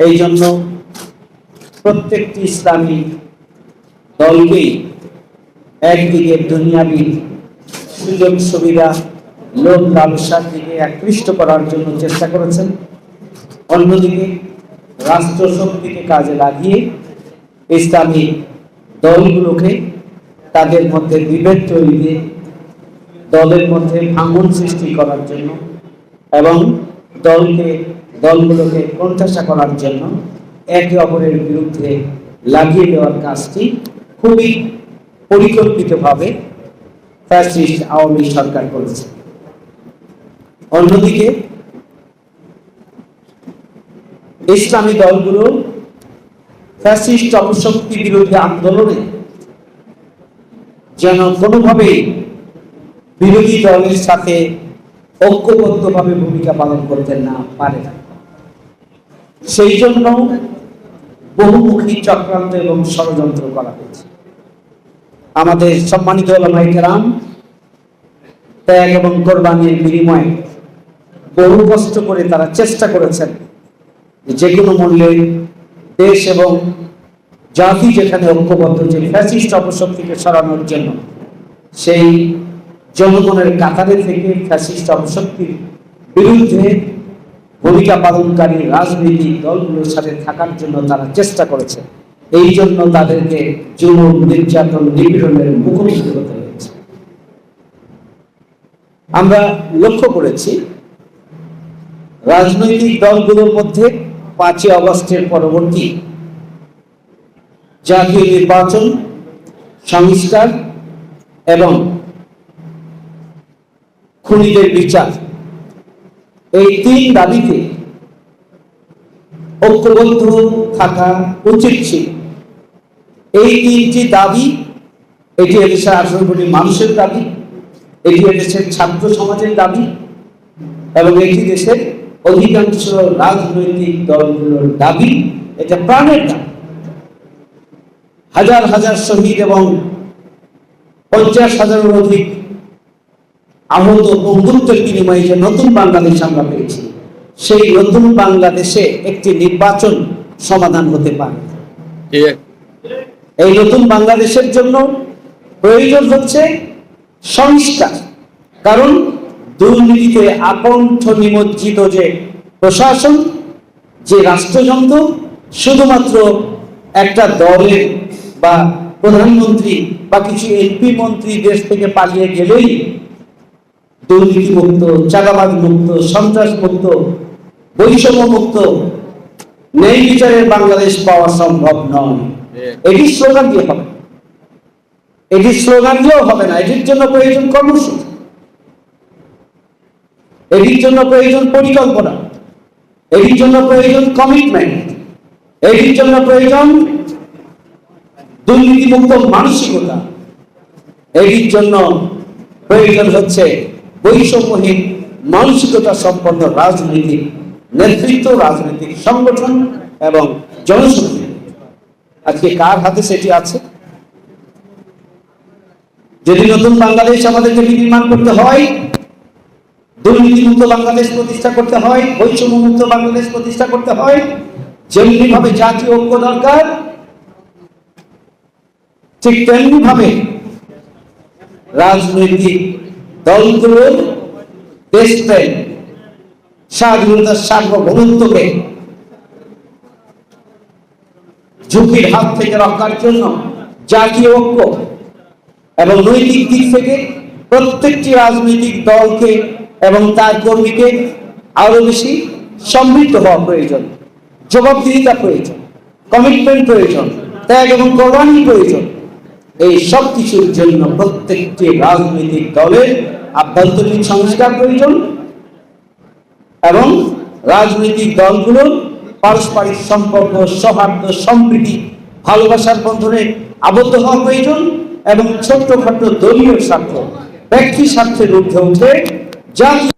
এই জন্য প্রত্যেকটি ইসলামী দলকেই একদিকে দুনিয়াবি সুযোগ সুবিধা লোক লালসার দিকে আকৃষ্ট করার জন্য চেষ্টা করেছেন। অন্যদিকে রাষ্ট্র শক্তিকে কাজে লাগিয়ে ইসলামী দলগুলোকে তাদের মধ্যে বিভেদ তৈরি দিয়ে দলের মধ্যে ভাঙন সৃষ্টি করার জন্য এবং দলকে দলগুলোকে প্রত্যাশা করার জন্য একে অপরের বিরুদ্ধে লাগিয়ে দেওয়ার কাজটি খুবই পরিকল্পিতভাবে ফ্যাসিস্ট আওয়ামী সরকার করেছে। অন্যদিকে, ইসলামী দলগুলো ফ্যাসিস্ট অপশক্তি বিরোধী আন্দোলনে যেন কোনোভাবেই বিরোধী দলের সাথে ঐক্যবদ্ধভাবে ভূমিকা পালন করতে না পারে। সেই জন্য বহুমুখী চক্রান্ত এবং ষড়যন্ত্র করা হয়েছে। আমাদের সম্মানিত ওলামাইকেরাম ত্যাগ এবং কোরবানির বিনিময়ে বহু কষ্ট করে তারা চেষ্টা করেছেন যে কোনো মূল্যে দেশ এবং জাতি যেখানে ঐক্যবদ্ধ, যে ফ্যাসিস্ট অপশক্তিকে সরানোর জন্য, সেই জনগণের কাতারে থেকে ফ্যাসিস্ট অপশক্তির বিরুদ্ধে ভূমিকা পালনকারী রাজনৈতিক দলগুলোর সাথে থাকার জন্য তারা চেষ্টা করেছে। এই জন্য তাদেরকে জুলুম নির্যাতন নিপীড়নের মুখোমুখি হতে হয়েছে। আমরা লক্ষ্য করেছি, রাজনৈতিক দলগুলোর মধ্যে পাঁচই অগস্টের পরবর্তী জাতীয় নির্বাচন, সংস্কার এবং খুনিদের বিচার এই তিন দাবিতে ঐক্যবদ্ধ থাকা উচিত ছিল। এই তিনটি দাবি, এটি এদেশের আঠারো মানুষের দাবি, এটি এদেশের ছাত্র সমাজের দাবি এবং এটি দেশের অধিকাংশ রাজনৈতিক দলগুলোর দাবি, এটা প্রাণের দাবি। হাজার হাজার শহীদ এবং পঞ্চাশ হাজারের অধিক আহত বন্ধুত্বের বিনিময়ে যে নতুন বাংলাদেশ আমরা পেয়েছি সেই নতুন বাংলাদেশে একটি নির্বাচন সমাধান হতে পারে। এই নতুন বাংলাদেশের জন্য প্রয়োজন হচ্ছে সংস্কার। কারণ দুর্নীতিতে আকণ্ঠ নিমজ্জিত যে প্রশাসন যে রাষ্ট্রযন্ত্র শুধুমাত্র একটা দলের বা প্রধানমন্ত্রী বা কিছু এমপি মন্ত্রী দেশ থেকে পালিয়ে গেলেই দুর্নীতি মুক্ত চাঁদাবাদ মুক্ত সন্ত্রাস মুক্ত বৈষম্য মুক্ত ন্যায় বিচারের বাংলাদেশ পাওয়া সম্ভব নয়। এটি স্লোগান দিয়ে হবে। এটি স্লোগান দিয়েও হবে না। এটির জন্য প্রয়োজন কর্মসূচি। এটির জন্য প্রয়োজন পরিকল্পনা। এটির জন্য প্রয়োজন কমিটমেন্ট এটির জন্য প্রয়োজন দুর্নীতিমুক্ত মানসিকতা। এটির জন্য প্রয়োজন হচ্ছে বৈষম্যহীন, মানসিকতা সম্পন্ন রাজনৈতিক, নেতৃত্ব রাজনৈতিক সংগঠন এবং জনশক্তি আজকে কার হাতে সেটি আছে? যদি নতুন বাংলাদেশ আমাদেরকে বিনির্মাণ করতে হয়, দুর্নীতিমুক্ত বাংলাদেশ প্রতিষ্ঠা করতে হয় বৈষম্য মুক্ত বাংলাদেশ প্রতিষ্ঠা করতে হয় যেমনি ভাবে জাতীয় ঐক্য দরকার, ঠিক তেমনি ভাবে রাজনৈতিক দলগুলোর দেশপ্রেম স্বাধীনতার সার্বভৌমত্বকে ঝুঁকির হাত থেকে রক্ষার জন্য জাতীয় ঐক্য এবং নৈতিক দিক থেকে প্রত্যেকটি রাজনৈতিক দলকে এবং তার কর্মীকে আরও বেশি সমৃদ্ধ হওয়া প্রয়োজন, জবাবদিহিতা প্রয়োজন কমিটমেন্ট প্রয়োজন, ত্যাগ এবং কোরবানি প্রয়োজন। এই সব কিছুর জন্য প্রত্যেকটি রাজনৈতিক দলের আভ্যন্তরীণ সংস্কার প্রয়োজন এবং রাজনৈতিক দলগুলোর পারস্পরিক সম্পর্ক, সৌহার্দ্য, সম্প্রীতি, ভালোবাসার বন্ধনে আবদ্ধ হওয়া প্রয়োজন এবং ছোট্টখাটো দলীয় স্বার্থ, ব্যক্তি স্বার্থের ঊর্ধ্বে উঠে জাতীয়